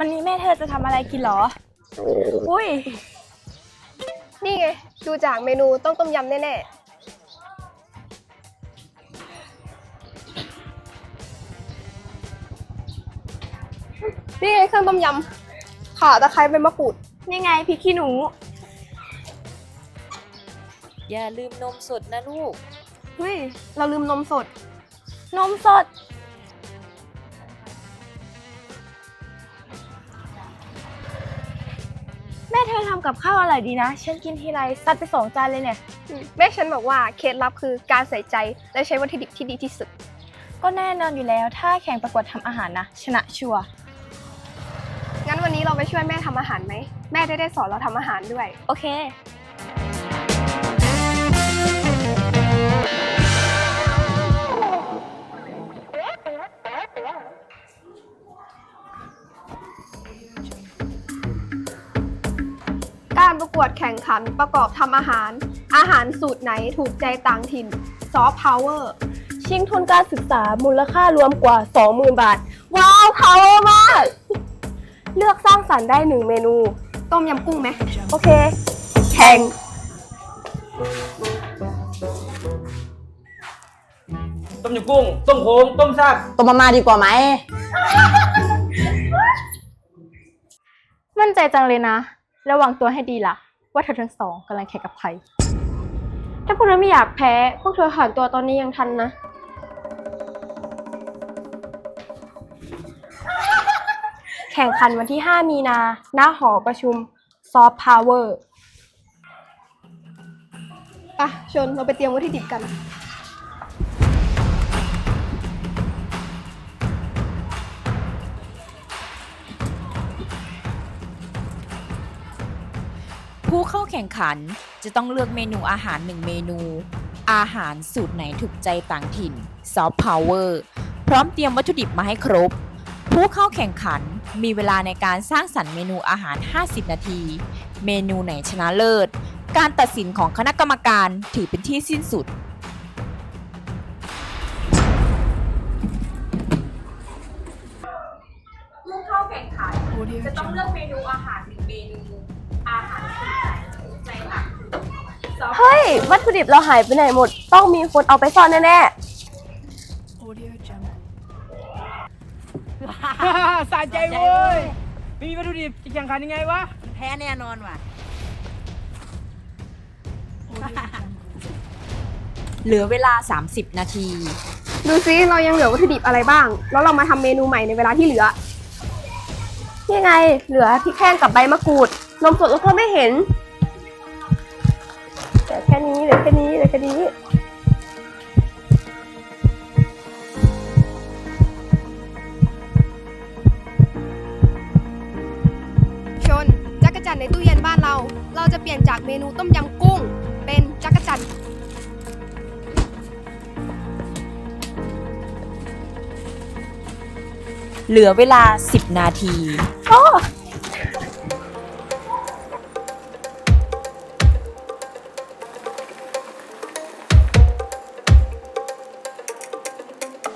วันนี้แม่เธอจะทำอะไรกินเหรอ อุ้ย นี่ไง ดูจากเมนูต้องต้มยำแน่ๆ นี่ไงเครื่องต้มยำ ข่าตะไคร้ใบมะกรูด นี่ไงพริกขี้หนู อย่าลืมนมสดนะลูก เฮ้ย เราลืมนมสด นมสด ม่เธอทำกับข้าวอร่อยดีนะ ฉันกินทีไรซัดไปสองจานเลยเนี่ย แม่ฉันบอกว่าเคล็ดลับคือการใส่ใจและใช้วัตถุดิบที่ดีที่สุด ก็แน่นอนอยู่แล้ว ถ้าแข่งประกวดทำอาหารนะ ชนะชัวร์งั้นวันนี้เราไปช่วยแม่ทำอาหารไหม แม่ได้ได้สอนเราทำอาหารด้วย โอเค การประกวดแข่งขันประกอบทำอาหาร อาหารสูตรไหนถูกใจต่างถิ่นซอฟต์พาวเวอร์ชิงทุนการศึกษามูลค่ารวมกว่า 20,000 บาท ว้าวพาวมาก เลือกสร้างสรรค์ได้หนึ่งเมนู ต้มยำกุ้งไหม โอเค แข่ง ต้มยำกุ้ง ต้มโค้งต้มแซ่บต้มมาม่าดีกว่าไหม มั่นใจจังเลยนะ ระวังตัวให้ดีล่ะ ว่าเธอทั้งสองกำลังแข่งกับใคร ถ้าพวกเธอไม่อยากแพ้ พวกเธอหันตัวตอนนี้ยังทันนะ แข่งขันวันที่ 5 มีนา หน้าหอประชุมซอฟต์พาวเวอร์อะชนเราไปเตรียมวัตถุดิบกัน ผู้เข้าแข่งขันจะต้องเลือกเมนูอาหารหนึ่งเมนู อาหารสูตรไหนถูกใจต่างถิ่นซอฟต์พาวเวอร์พร้อมเตรียมวัตถุดิบมาให้ครบ ผู้เข้าแข่งขันมีเวลาในการสร้างสรรค์เมนูอาหาร 50 นาที เมนูไหนชนะเลิศ การตัดสินของคณะกรรมการถือเป็นที่สิ้นสุดผู้เข้าแข่งขันจะต้องเลือกเมนูอาหาร เฮ้ย วัตถุดิบเราหายไปไหนหมด ต้องมีคนเอาไปซ่อนแน่สะใจเว้ย มีวัตถุดิบจะแข่งขันยังไงวะ แพ้แน่นอนว่ะ เหลือเวลา 30 นาที ดูซิเรายังเหลือวัตถุดิบอะไรบ้าง แล้วเรามาทำเมนูใหม่ในเวลาที่เหลือๆนี่ไง เหลือพริกแห้งกับใบมะกรูด นมสดเราก็ไม่เห็นเหลือ แค่นี้เหลือแค่นี้เหลือแค่นี้ชนจักรจันทร์ในตู้เย็นบ้านเรา เราจะเปลี่ยนจากเมนูต้มยำกุ้ง เป็นจักรจันทร์เหลือเวลา 10 นาที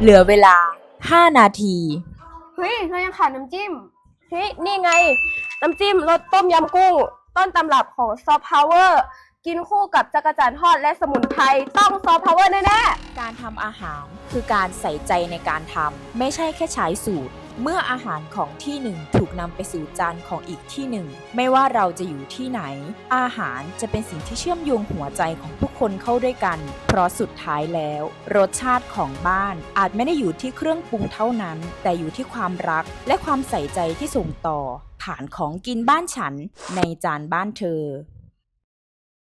เหลือเวลา 5 นาที เฮ้ยเรายังขาดน้ำจิ้ม เฮ้ยนี่ไง น้ำจิ้มรสต้มยำกุ้ง ต้นตำรับของซอฟต์พาวเวอร์กินคู่กับจักรจันทร์ทอดและสมุนไพรต้องซอฟต์พาวเวอร์แน่ๆ การทำอาหารคือการใส่ใจในการทำไม่ใช่แค่ใช้สูตร เมื่ออาหารของที่หนึ่งถูกนำไปสู่จานของอีกที่หนึ่ง ไม่ว่าเราจะอยู่ที่ไหน อาหารจะเป็นสิ่งที่เชื่อมโยงหัวใจของทุกคนเข้าด้วยกัน เพราะสุดท้ายแล้ว รสชาติของบ้านอาจไม่ได้อยู่ที่เครื่องปรุงเท่านั้น แต่อยู่ที่ความรักและความใส่ใจที่ส่งต่อ ผ่านของกินบ้านฉันในจานบ้านเธอ